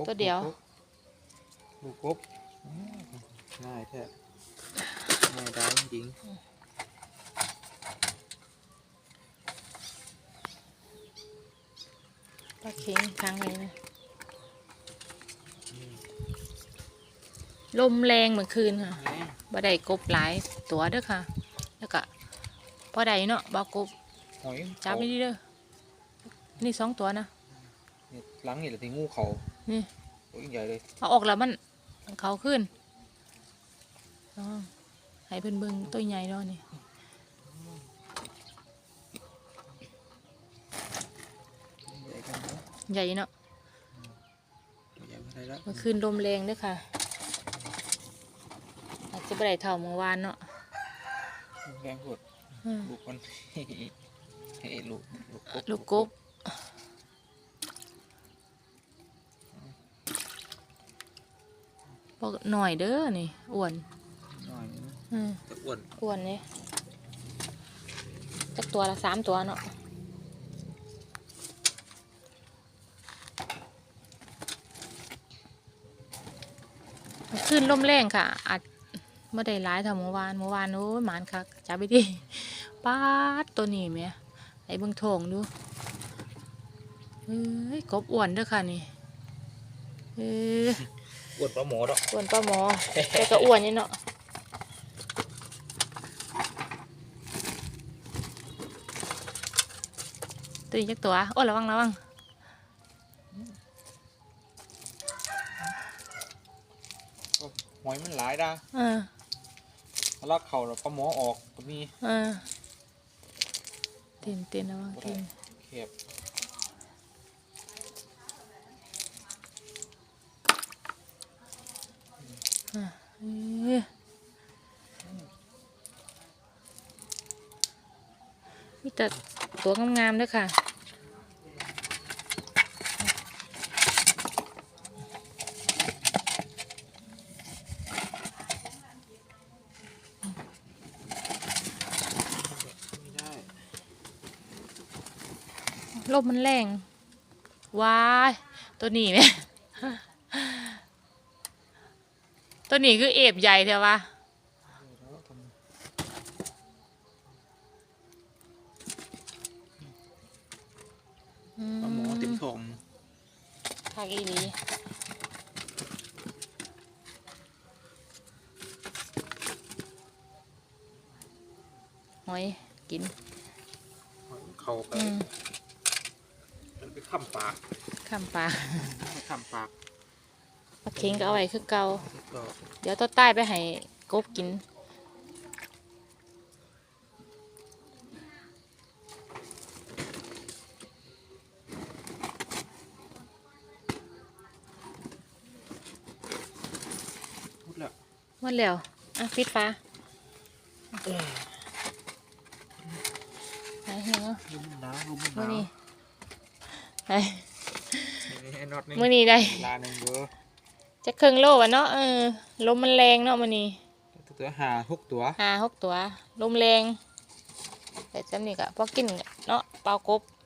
กบตัวเดียว ลูกกบอืมง่ายแท้ง่ายได้จริงปลาเค็งครั้งเลยนะลมแรงเหมือนคืนค่ะแม่บ่ได้กบหลายตัวเด้อค่ะ แล้วก็พอได้เนาะบ่กบ หอยจับนี่เด้อ นี่สองตัวนะเนี่ย หลังนี่แหละที่งูเขานี่ตัวใหญ่เลยเอาออกแล้วมันเขาขึ้นอ๋อให้เพิ่นเบิ่งตัวใหญ่เนาะนี่ใหญ่กันเนาะใหญ่เนาะตัวใหญ่มาได้แล้วเมื่อคืนลมแรงเด้วยค่ะ อาจจะบ่ได้เท่าเมื่อวานเนาะแรงกดอืมลูกมัน เฮ้ยลูกลูกกบลูกกบ บอกหน่อยเด้อนี่อ้วนหน่อยนึงอืมแต่อ้วนอ้วนเนี่ยจักตัวละสามตัวเนาะขึ้นลมแรงค่ะอาจไม่ได้ร้ายเท่าเมื่อวานเมื่อวานโอ้ยหมานคักจับไปดิป้าดตัวนี้แหม่ไอ้เบิ่งโถงดูเอ้ยกบอ้วนเด้อค่ะนี่เออ อ้วนปลาหมอดอกอ้วนป้าหมอแต่ก็อ้วนนี่เนาะตัวนี้จักตัวโอ้ระวังระวังหอยมันหลายด้าเออลักเข่าแล้วปลาหมอออกก็มีเออเต้นเต้นระวังเต้นแคบ อะเอ้ย มีแต่ตัวงามๆเด้วยค่ะลมมันแรง ว้าย ตัวนี้เนี่ย ตัวนี้คือเอฟใหญ่เถอะวะปลาหมอเต็มท้องภาคอีหลีหอยกินหอยเข่าไปอืมมันไปข้ามปากข้ามปลาข้ามปาก ปลาเค็งก็เอาไว้คือเก่าก็เดี๋ยวตัวใต้ไปให้กบกินพูดแล้วหมดแล้วอะปิดฟ้าไหนเห็นเนาะลุมหนาวลุมหมื่นาอวนี้ไปนี่ให้น็อตนี่มื่อนี้ได้ลาหนึ่งเด้อ จะครึ่งโลวะเนาะเออลมมันแรงเนาะมื่อนี้ตัวหาทุกตัวห้าหกตัวลมแรงแต่จำนี่ก็พอกินเนาะเปล่ากบอืม